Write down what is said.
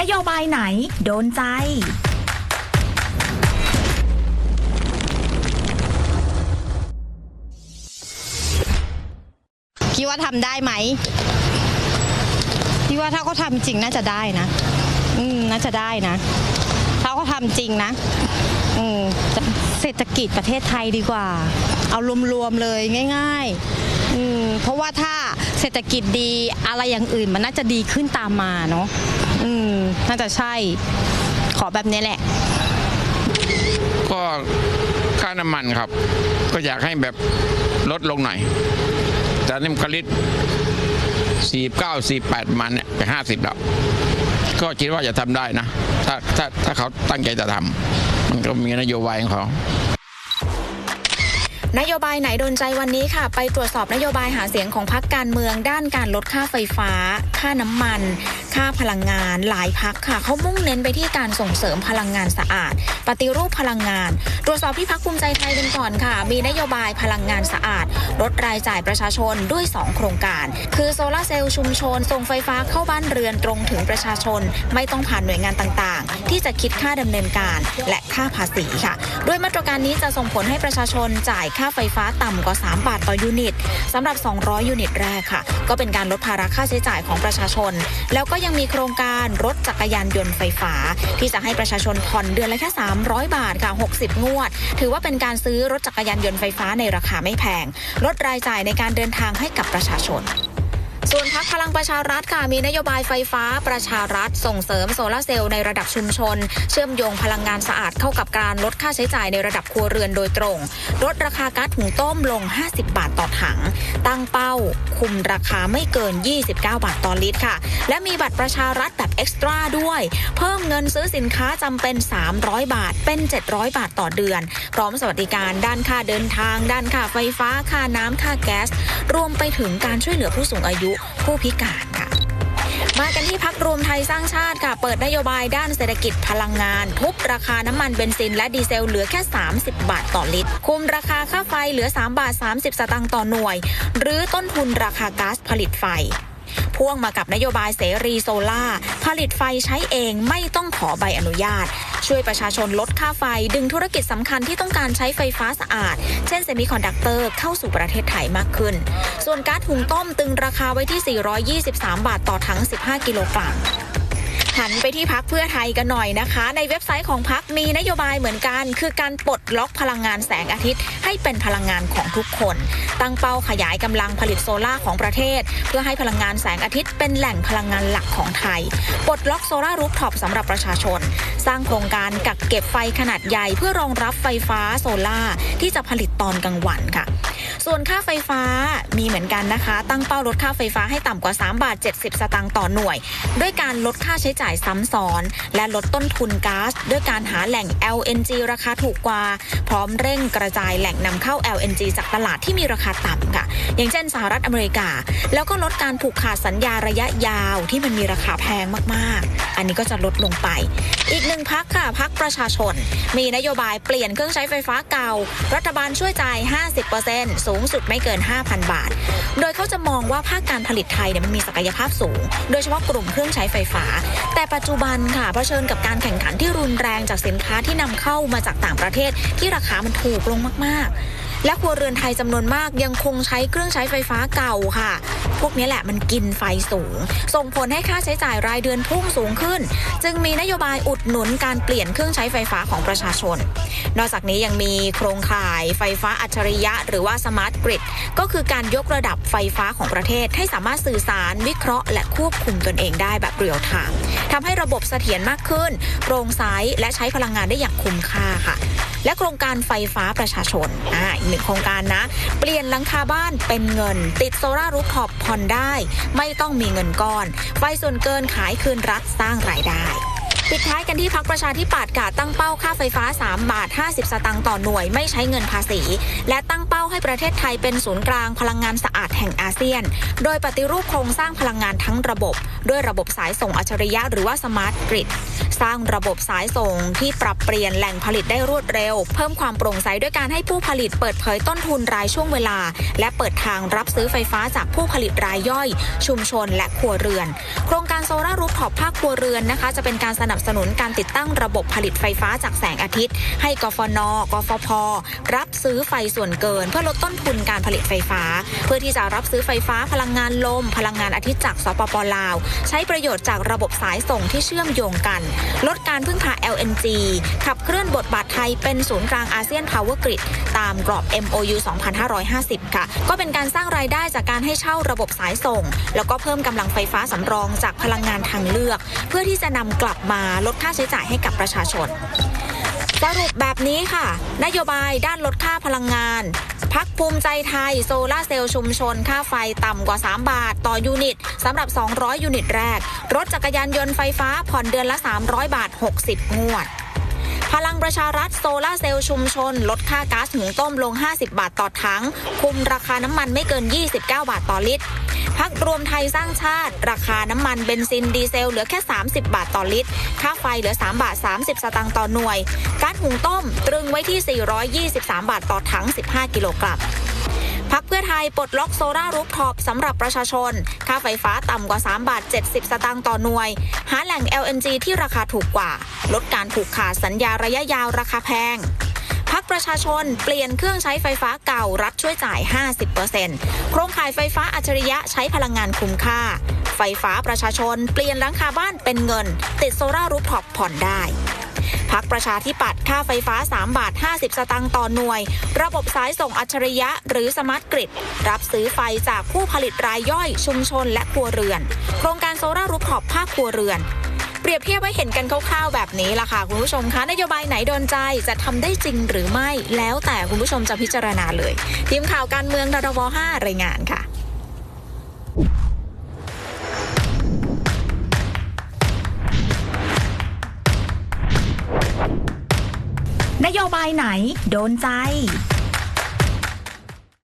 นโยบายไหน โดนใจ คิดว่าทำได้ไหมพี่ว่าถ้าเขาทำจริงน่าจะได้นะ อืมน่าจะได้นะ ถ้าเขาทำจริงนะ อืมเศรษฐกิจประเทศไทยดีกว่า เอารวมๆเลยง่าย ๆ อืมเพราะว่าถ้า เศรษฐกิจดีอะไรอย่างอื่น มันน่าจะดีขึ้นตามมาเนาะอืมน่าจะใช่ ขอแบบนี้แหละ ก็ค่าน้ำมันครับ ก็อยากให้แบบลดลงหน่อย แต่นี่มกลิตสี่เก้าสี่แปดมันเนี่ยไปห้าสิบแล้ว ก็คิดว่าจะทำได้นะ ถ้าถ้าถ้าเขาตั้งใจจะทำมันก็มีนโยบายของเขา นโยบายไหนโดนใจวันนี้ค่ะ ไปตรวจสอบนโยบายหาเสียงของพรรคการเมืองด้านการลดค่าไฟฟ้า ค่าน้ำมัน ค่าพลังงานหลายพักค่ะเขามุ่งเน้นไปที่การส่งเสริมพลังงานสะอาด ปฏิรูปพลังงาน ตรวจสอบที่พักภูมิใจไทยกันก่อนค่ะ มีนโยบายพลังงานสะอาด ลดรายจ่ายประชาชนด้วย 2 โครงการ คือโซลาร์เซลล์ชุมชน ส่งไฟฟ้าเข้าบ้านเรือนตรงถึงประชาชน ไม่ต้องผ่านหน่วยงานต่างๆ ที่จะคิดค่าดำเนินการ และค่าภาษีค่ะ ด้วยมาตรการนี้จะส่งผลให้ประชาชนจ่ายค่าไฟฟ้าต่ำกว่า 3 บาทต่อยูนิตสำหรับ 200 ยูนิตแรกค่ะ ก็เป็นการลดภาระค่าใช้จ่ายของประชาชน แล้วก็ยังมีโครงการรถจักรยานยนต์ไฟฟ้า ที่จะให้ประชาชนผ่อนเดือนละแค่ 300 บาทค่ะ 60 งวด ถือว่าเป็นการซื้อรถจักรยานยนต์ไฟฟ้าในราคาไม่แพง ลดรายจ่ายในการเดินทางให้กับประชาชน ส่วนพักพลังประชารัฐค่ะมีนโยบายไฟฟ้าประชารัฐ ส่งเสริมโซลาร์เซลล์ในระดับชุมชน เชื่อมโยงพลังงานสะอาดเข้ากับการลดค่าใช้จ่ายในระดับครัวเรือนโดยตรง ลดราคาก๊าซหุงต้มลง 50 บาทต่อถัง ตั้งเป้า คุมราคาไม่เกิน 29 บาทต่อลิตรค่ะ และมีบัตรประชารัฐแบบเอ็กซ์ตร้าด้วย เพิ่มเงินซื้อสินค้าจำเป็น 300 บาทเป็น 700 บาทต่อเดือน พร้อมสวัสดิการด้านค่าเดินทาง ด้านค่าไฟฟ้าค่าน้ำค่าแก๊ส รวมไปถึงการช่วยเหลือผู้สูงอายุผู้พิการค่ะ มากันที่พักรวมไทยสร้างชาติค่ะ เปิดนโยบายด้านเศรษฐกิจพลังงาน ทุบราคาน้ำมันเบนซิน และดีเซลเหลือแค่ 30 บาทต่อลิตร คุมราคาค่าไฟเหลือ 3 บาท 30 สตางค์ต่อหน่วย หรือต้นทุนราคาก๊าซผลิตไฟ พ่วงมากับนโยบายเสรีโซล่าผลิตไฟใช้เองไม่ต้องขอใบอนุญาต ช่วยประชาชนลดค่าไฟดึงธุรกิจสำคัญที่ต้องการใช้ไฟฟ้าสะอาด เช่นเซมิคอนดักเตอร์เข้าสู่ประเทศไทยมากขึ้น ส่วนก๊าซหุงต้มตึงราคาไว้ที่ 423 บาทต่อถัง 15 กิโลกรัม หันไปที่พักเพื่อไทยกันหน่อยนะคะ ในเว็บไซต์ของพักมีนโยบายเหมือนกัน คือการปลดล็อกพลังงานแสงอาทิตย์ ให้เป็นพลังงานของทุกคน ตั้งเป้าขยายกำลังผลิตโซลาของประเทศ เพื่อให้พลังงานแสงอาทิตย์เป็นแหล่งพลังงานหลักของไทย ปลดล็อกโซลาร์รูฟท็อปสำหรับประชาชน สร้างโครงการกักเก็บไฟขนาดใหญ่เพื่อรองรับไฟฟ้าโซลาร์ที่จะผลิตตอนกลางวันค่ะ ส่วนค่าไฟฟ้ามีเหมือนกันนะคะ ตั้งเป้าลดค่าไฟฟ้าให้ต่ำกว่า 3 บาท 70 สตางค์ต่อหน่วย ด้วยการลดค่าใช้จ่ายซ้ำซ้อน และลดต้นทุนก๊าซด้วยการหาแหล่ง LNG ราคาถูกกว่า พร้อมเร่งกระจายแหล่งนำเข้า LNG จากตลาดที่มีราคาต่ำค่ะ อย่างเช่นสหรัฐอเมริกา แล้วก็ลดการผูกขาดสัญญาระยะยาวที่มันมีราคาแพงมากๆ อันนี้ก็จะลดลงไปอีกหนึ่งนึ่งพักค่ะพักประชาชน มีนโยบายเปลี่ยนเครื่องใช้ไฟฟ้าเก่า รัฐบาลช่วยจ่าย 50%สูงสุดไม่เกิน 5,000 บาท โดยเขาจะมองว่าภาคการผลิตไทยเนี่ยมันมีศักยภาพสูง โดยเฉพาะกลุ่มเครื่องใช้ไฟฟ้า แต่ปัจจุบันค่ะเผชิญกับการแข่งขันที่รุนแรงจากสินค้าที่นำเข้ามาจากต่างประเทศที่ราคามันถูกลงมากๆ และครัวเรือนไทยจำนวนมากยังคงใช้เครื่องใช้ไฟฟ้าเก่าค่ะ พวกนี้แหละมันกินไฟสูง ส่งผลให้ค่าใช้จ่ายรายเดือนพุ่งสูงขึ้น จึงมีนโยบายอุดหนุนการเปลี่ยนเครื่องใช้ไฟฟ้าของประชาชน นอกจากนี้ยังมีโครงข่ายไฟฟ้าอัจฉริยะ หรือว่าสมาร์ทกริดก็คือการยกระดับไฟฟ้าของประเทศ ให้สามารถสื่อสารวิเคราะห์ และควบคุมตนเองได้แบบเรียลไทม์ทำให้ระบบเสถียรมากขึ้น โปร่งใสและใช้พลังงานได้อย่างคุ้มค่าค่ะ และโครงการไฟฟ้าประชาชนอ่าอีกหนึ่งโครงการนะ เปลี่ยนหลังคาบ้านเป็นเงิน ติดโซลารูฟท็อปผ่อนได้ ไม่ต้องมีเงินก้อน ไฟส่วนเกินขายคืนรัฐสร้างรายได้ ปิดท้ายกันที่พักประชาธิปัตย์ค่ะตั้งเป้าค่าไฟฟ้า 3 บาท 50 สตางค์ต่อหน่วยไม่ใช้เงินภาษี และตั้งเป้าให้ประเทศไทยเป็นศูนย์กลางพลังงานสะอาดแห่งอาเซียน โดยปฏิรูปโครงสร้างพลังงานทั้งระบบ ด้วยระบบสายส่งอัจฉริยะหรือว่าสมาร์ทกริดสร้างระบบสายส่งที่ปรับเปลี่ยนแหล่งผลิตได้รวดเร็ว เพิ่มความโปร่งใสด้วยการให้ผู้ผลิตเปิดเผยต้นทุนรายช่วงเวลา และเปิดทางรับซื้อไฟฟ้าจากผู้ผลิตรายย่อย ชุมชนและครัวเรือน โครงการโซลารูฟท็อปภาคครัวเรือนนะคะ จะเป็นการสนับสนุนการติดตั้งระบบผลิตไฟฟ้าจากแสงอาทิตย์ ให้กฟน กฟพ รับซื้อไฟส่วนเกิน เพื่อลดต้นทุนการผลิตไฟฟ้า เพื่อที่จะรับซื้อไฟฟ้าพลังงานลม พลังงานอาทิตย์จากสปปลาว ใช้ประโยชน์จากระบบสายส่งที่เชื่อมโยงกัน ลดการพึ่งพา LNG ขับเคลื่อนบทบาทไทยเป็นศูนย์กลางอาเซียนพาวเวอร์กริดตามกรอบ MOU 2550 ค่ะ ก็เป็นการสร้างรายได้จากการให้เช่าระบบสายส่ง แล้วก็เพิ่มกำลังไฟฟ้าสำรองจากพลังงานทางเลือก เพื่อที่จะนำกลับมาลดค่าใช้จ่ายให้กับประชาชนสรุปแบบนี้ค่ะ นโยบายด้านลดค่าพลังงาน พักภูมิใจไทย โซลาเซลล์ชุมชน ค่าไฟต่ำกว่า 3 บาท ต่อยูนิตสำหรับ 200 ยูนิตแรก รถจักรยานยนต์ไฟฟ้าผ่อนเดือนละ 300 บาท 60 งวด พลังประชารัฐโซลาเซลล์ชุมชน ลดค่าก๊าซหุงต้มลง 50 บาทต่อถัง คุมราคาน้ำมันไม่เกิน 29 บาทต่อลิตร พักรวมไทยสร้างชาติ ราคาน้ำมันเบนซินดีเซลเหลือแค่ 30 บาทต่อลิตร ค่าไฟเหลือ 3 บาท 30 สตางค์ต่อหน่วย ก๊าซหุงต้มตรึงไว้ที่ 423 บาทต่อถัง 15 กิโลกรัมพักเพื่อไทยปลดล็อกโซลารูฟท็อปสำหรับประชาชน ค่าไฟฟ้าต่ำกว่า 3 บาท 70 สตางค์ต่อหน่วย หาแหล่ง LNG ที่ราคาถูกกว่า ลดการผูกขาดสัญญาระยะยาวราคาแพง พักประชาชนเปลี่ยนเครื่องใช้ไฟฟ้าเก่ารัฐช่วยจ่าย 50%โครงข่ายไฟฟ้าอัจฉริยะใช้พลังงานคุ้มค่า ไฟฟ้าประชาชนเปลี่ยนหลังคาบ้านเป็นเงิน ติดโซลารูฟท็อปผ่อนได้พักประชาธิปัตย์ค่าไฟฟ้า 3 บาท 50 สตางค์ต่อหน่วย ระบบสายส่งอัจฉริยะหรือสมาร์ทกริดรับซื้อไฟจากผู้ผลิตรายย่อยชุมชนและครัวเรือน โครงการโซลารูฟท็อปภาคครัวเรือน เปรียบเทียบไว้เห็นกันคร่าวๆแบบนี้ล่ะค่ะคุณผู้ชมคะนโยบายไหนโดนใจจะทำได้จริงหรือไม่แล้วแต่คุณผู้ชมจะพิจารณาเลย ทีมข่าวการเมืองดรว5รายงานค่ะนโยบายไหน โดนใจ